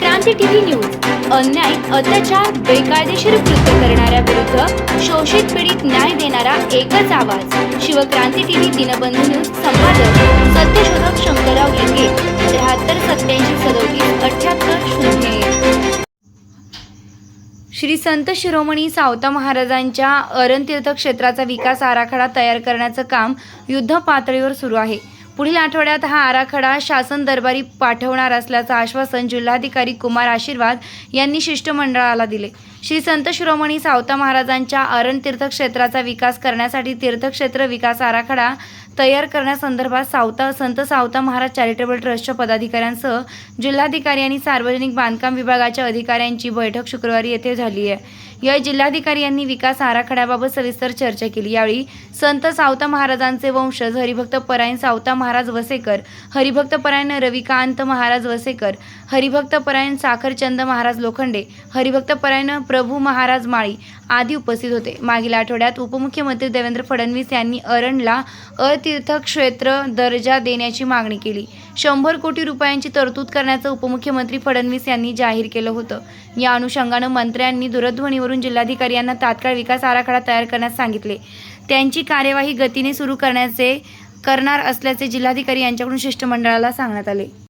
क्रांती TV news. अन्याय अत्याचार बेकायदेशीर कृत्य करणाऱ्या विरुद्ध शोषित पीडित न्याय देणारा एकच आवाज. शिवक्रांती टीव्ही दिनबंधू न्यूज संपादक सत्यशोधक शंकरराव लिंगे त्र्याहत्तर सत्याऐंशी सदोतीस अठ्याहत्तर शून्य श्री संत शिरोमणी सावता महाराजांच्या अरणतीर्थ क्षेत्राचा विकास आराखडा तयार करण्याचं काम युद्ध पातळीवर सुरू आहे. पुढील आठवड्यात हा आराखडा शासन दरबारी पाठवणार असल्याचं आश्वासन जिल्हाधिकारी कुमार आशीर्वाद यांनी शिष्टमंडळाला दिले. श्री संत शिरोमणी सावता महाराजांच्या अरण तीर्थक्षेत्राचा विकास करण्यासाठी तीर्थक्षेत्र विकास आराखडा तयार करण्यासंदर्भात सावता संत सावता महाराज चॅरिटेबल ट्रस्टच्या पदाधिकाऱ्यांसह जिल्हाधिकारी आणि सार्वजनिक बांधकाम विभागाच्या अधिकाऱ्यांची बैठक शुक्रवारी येथे झाली आहे. या जिल्हाधिकारी यांनी विकास आराखड्याबाबत सविस्तर चर्चा केली. यावेळी संत सावता महाराजांचे वंशज हरिभक्त परायण सावता महाराज वसेकर हरिभक्त परायण रविकांत महाराज वसेकर हरिभक्त परायण साखरचंद महाराज लोखंडे हरिभक्त परायण प्रभू महाराज माळी आदी उपस्थित होते. मागील आठवड्यात उपमुख्यमंत्री देवेंद्र फडणवीस यांनी अरणला तीर्थक्षेत्र दर्जा देण्याची मागणी केली. शंभर कोटी रुपयांची तरतूद करण्याचं उपमुख्यमंत्री फडणवीस यांनी जाहीर केलं होतं. या अनुषंगानं मंत्र्यांनी दूरध्वनीवरून जिल्हाधिकारी यांना तात्काळ विकास आराखडा तयार करण्यास सांगितले. त्यांची कार्यवाही गतीने सुरू करण्याचे करणार असल्याचे जिल्हाधिकारी यांच्याकडून शिष्टमंडळाला सांगण्यात आले.